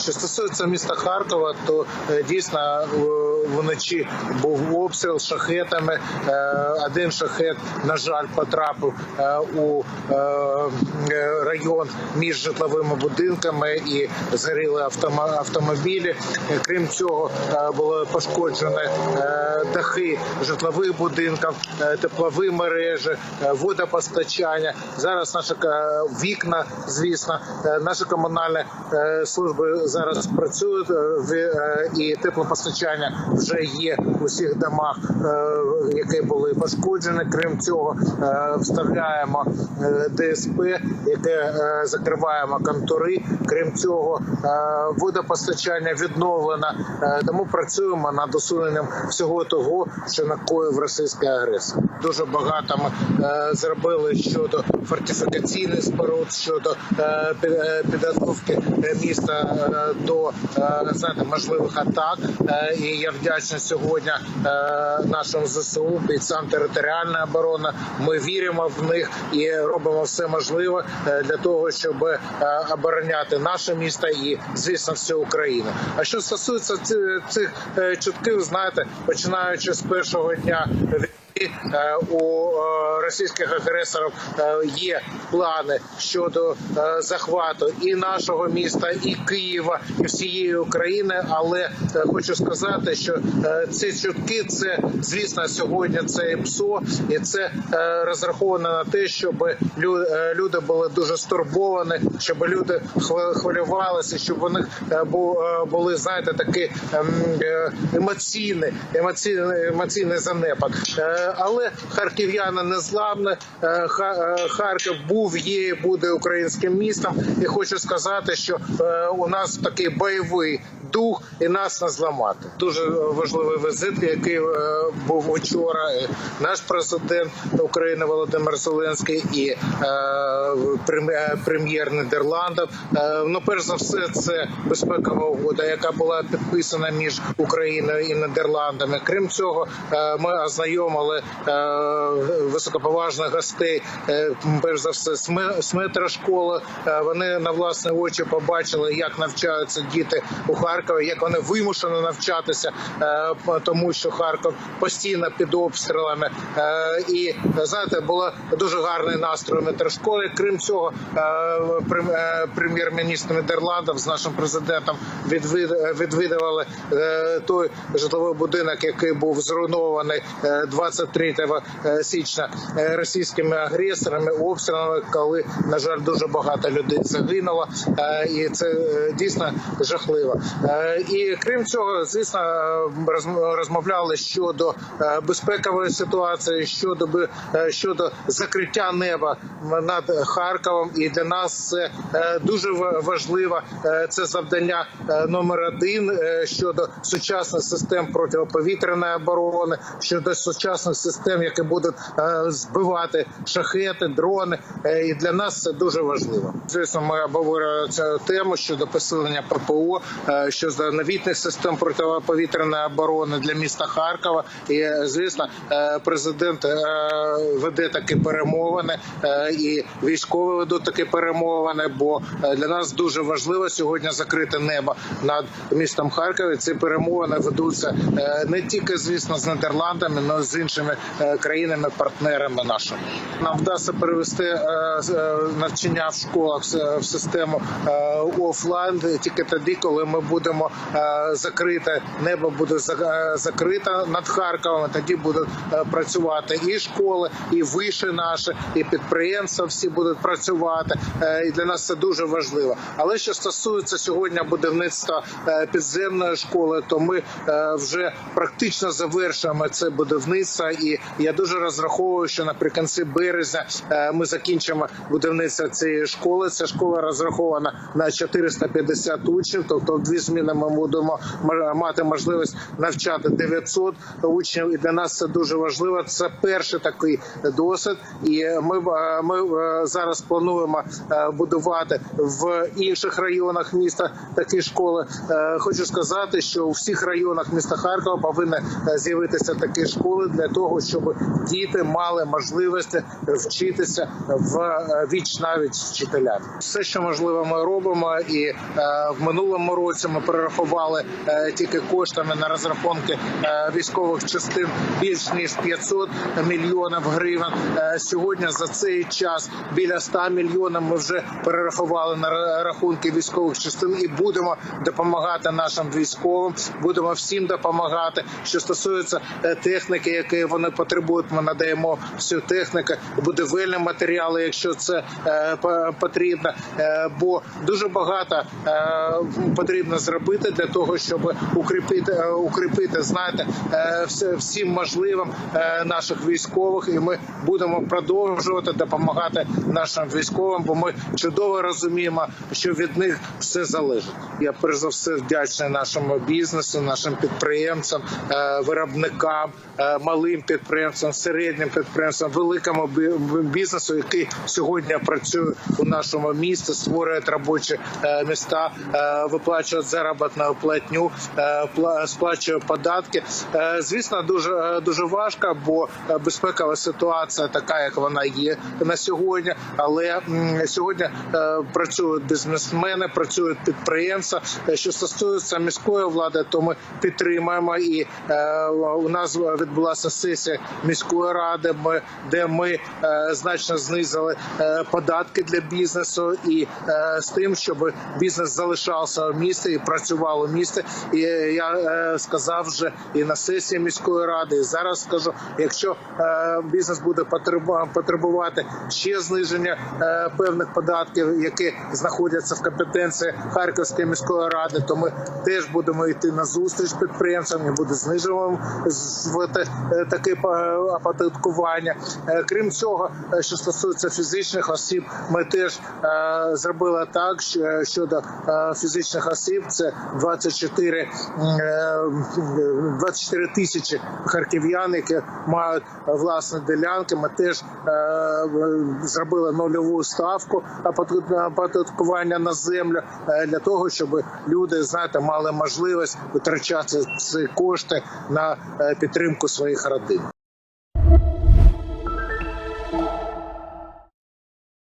Що стосується міста Харкова, то е, дійсно е, вночі був обстріл шахетами. Е, Один шахет, на жаль, потрапив у район між житловими будинками і згоріли автомобілі. Крім цього, було пошкоджено е, дахи житлових будинків, теплові мережі, водопостачання. Зараз наші вікна, звісно, наші комунальні служби зараз працюють е, і теплопостачання вже є у всіх домах, е, які були пошкоджені. Крім цього, е, вставляємо ДСП, яке закриваємо контури. Крім цього, водопостачання відновлено. Тому працюємо над усуненням всього того, що накоїв російський агресор. Дуже багато е, зробили щодо фортифікаційних споруд, щодо е, е, підготовки міста до можливих атак. І я вдячний сьогодні нашим ЗСУ, бійцям територіальної оборони. Ми віримо в них і робимо все можливе для того, щоб обороняти наше місто і, звісно, всю Україну. А що стосується цих чутків, знаєте, починаючи з першого дня. Ih, ah! Російських агресорів е, є плани щодо е, захвату і нашого міста, і Києва, і всієї України. Але е, хочу сказати, що ці чутки це звісно сьогодні це і ПСО, і це розраховано на те, щоб люди були дуже стурбовані, щоб люди хв- хвилювалися, щоб у них бу- були знаєте такі ем, емоційні, емоційний, емоційний занепад. Але харків'яни не зламні. Е, Ха- е, Харків був, є, буде українським містом. І хочу сказати, що е, у нас такий бойовий дух і нас не зламати. Дуже важливий візит, який е, був вчора. Е, Наш президент України Володимир Зеленський і е, прем- е, прем'єр Нідерландів. Е, Ну, перш за все, це безпекова угода, яка була підписана між Україною і Нідерландами. Крім цього, е, ми ознайомили е, високоповажних гостей. е, Перш за все, з ме- метрошколи. Е, Вони на власні очі побачили, як навчаються діти у Харкові, як вони вимушені навчатися, е, тому що Харків постійно під обстрілами. І знаєте, було дуже гарний настрій метрошколи. Крім цього, прем- прем'єр-міністр Нідерландів з нашим президентом відвід- відвідували той житловий будинок, який був зруйнований е, 23 е, січня російськими агресорами, обстрілами, коли на жаль дуже багато людей загинуло, Е, і це е, дійсно жахливо. Е, І крім цього, звісно, е, розмовляли щодо е, безпекової ситуації, щодо е, щодо закриття неба над Харковом. І для нас це е, дуже ва- важливо. Е, Це завдання е, номер один е, щодо сучасних систем протиповітряної оборони, щодо сучасних систем, які будуть е, збивати шахети, дрони. Е, І для нас це дуже важливо. Звісно, ми обговорюємо цю тему щодо посилення ППО, е, щодо новітних систем протиповітряної оборони для міста Харкова. І е, звісно, президент веде такі перемовини, і військові ведуть такі перемовини. Бо для нас дуже важливо сьогодні закрити небо над містом Харкові. Ці перемовини ведуться не тільки звісно з Нідерландами, але й з іншими е, країнами-партнерами нашими. Нам вдасться перевести е, е, навчання в школах в- в систему е, офлайн тільки тоді, коли ми будемо е, закрите небо буде за- е, закрите над Харковом. Тоді будуть е, працювати і школи, і виші наші, і підприємства всі будуть працювати. Е, І для нас це дуже важливо. Але що стосується сьогодні будівництва е, підземної школи, то ми е, вже практично завершуємо це будівництво, і я дуже розраховую, що наприкінці березня е, ми закінчимо будівництво цієї школи. Ця школа розрахована на 450 учнів, тобто в дві зміни ми будемо мати можливість навчати 900 учнів. І для нас це дуже важливо. Це перший такий досвід, і ми, ми е, зараз плануємо е, будувати в інших районах міста такі школи. Хочу сказати, що у всіх районах міста Харкова повинні з'явитися такі школи для того, щоб діти мали можливості вчитися в е, віч навіть з вчителями. Все, що можливо, ми робимо, і е, в минулому році ми перерахували е, тільки коштами на розрахунки військових частин більш ніж 500 мільйонів гривень. Сьогодні за цей час біля 100 мільйонів ми вже перерахували на рахунки військових частин і будемо допомагати нашим військовим. Будемо всім допомагати. Що стосується техніки, які вони потребують, ми надаємо всю техніку. Будівельні матеріали, якщо це е, по- потрібно. Е, бо дуже багато е, потрібно зробити для того, щоб укріпити, укріпити знаєте, всім можливим наших військових, і ми будемо продовжувати допомагати нашим військовим, бо ми чудово розуміємо, що від них все залежить. Я перш за все вдячний нашому бізнесу, нашим підприємцям, виробникам, малим підприємцям, середнім підприємцям, великому бізнесу, який сьогодні працює у нашому місті, створює робочі е, міста, е, виплачує заробітну платню, е, сплачує податки. Звісно, дуже дуже важко, бо безпекова ситуація така, як вона є на сьогодні. Але сьогодні працюють бізнесмени, працюють підприємці. Е, Що стосується міської влади, то ми підтримуємо і у нас відбулася сесія міської ради, ми, де ми е, значно знизили е, податки для бізнесу і е, з тим, щоб бізнес залишався в місті і працював у місті. І я сказав вже і на сесії міської ради, і зараз скажу, якщо бізнес буде потребу- потребувати ще зниження певних податків, які знаходяться в компетенції Харківської міської ради, то ми теж будемо йти на зустріч підприємцям і буде знижувати таке оподаткування. Е, Крім цього, е, що стосується фізичних осіб, ми теж е, зробили так, що щодо фізичних осіб це 24, е, 24 тисячі харків'ян, які мають власні ділянки. Ми теж зробили нульову ставку оподаткування на землю для того, щоб люди знаєте мали можливість витрачати ці кошти на підтримку своїх родин.